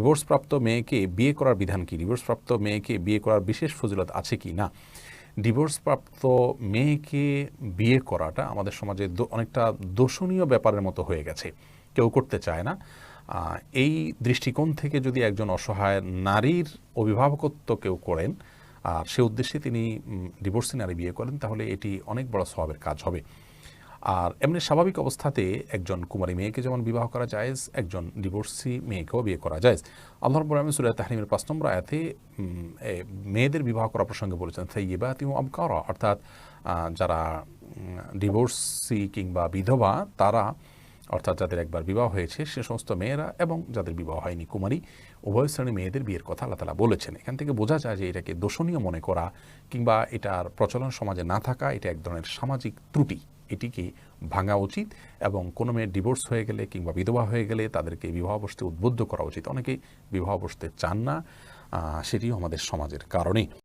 ডিভোর্সপ্রাপ্ত মেয়েকে বিয়ে করার বিধান কি? ডিভোর্সপ্রাপ্ত মেয়েকে বিয়ে করার বিশেষ ফজিলত আছে কি? না। ডিভোর্সপ্রাপ্ত মেয়েকে বিয়ে করাটা আমাদের সমাজে অনেকটা দোষণীয় ব্যাপারের মতো হয়ে গেছে। কেউ করতে চায় না। এই দৃষ্টিকোণ থেকে যদি একজন অসহায় নারীর অভিভাবকত্ব কেউ করেন, আর সে উদ্দেশ্যে তিনি ডিভোর্সি নারী বিয়ে করেন, তাহলে এটি অনেক বড় স্বভাবের কাজ হবে। আর এমনি স্বাভাবিক অবস্থাতে একজন কুমারী মেয়েকে যেমন বিবাহ করা যায়, একজন ডিভোর্সি মেয়েকেও বিয়ে করা যায়। আল্লাহ রব্বুল আলামিন সূরা তাহরিমের পাঁচ নম্বর আয়াতে মেয়েদের বিবাহ করা প্রসঙ্গে বলেছেন সাইয়্যিবাতি ও আবকারা অর্থাৎ যারা ডিভোর্সি কিংবা বিধবা, তারা, অর্থাৎ যাদের একবার বিবাহ হয়েছে, সে সমস্ত মেয়েরা এবং যাদের বিবাহ হয়নি কুমারী, উভয় শ্রেণি মেয়েদের বিয়ের কথা আল্লাহ তালা বলেছেন। এখান থেকে বোঝা যায় যে এটাকে দোষণীয় মনে করা কিংবা এটার প্রচলন সমাজে না থাকা, এটা এক ধরনের সামাজিক ত্রুটি। এটিকে ভাঙা উচিত এবং কোনো মেয়ে ডিভোর্স হয়ে গেলে কিংবা বিধবা হয়ে গেলে তাদেরকে বিবাহ বসতে উদ্বুদ্ধ করা উচিত। অনেকে বিবাহ বসতে চান না সেটিও আমাদের সমাজের কারণে।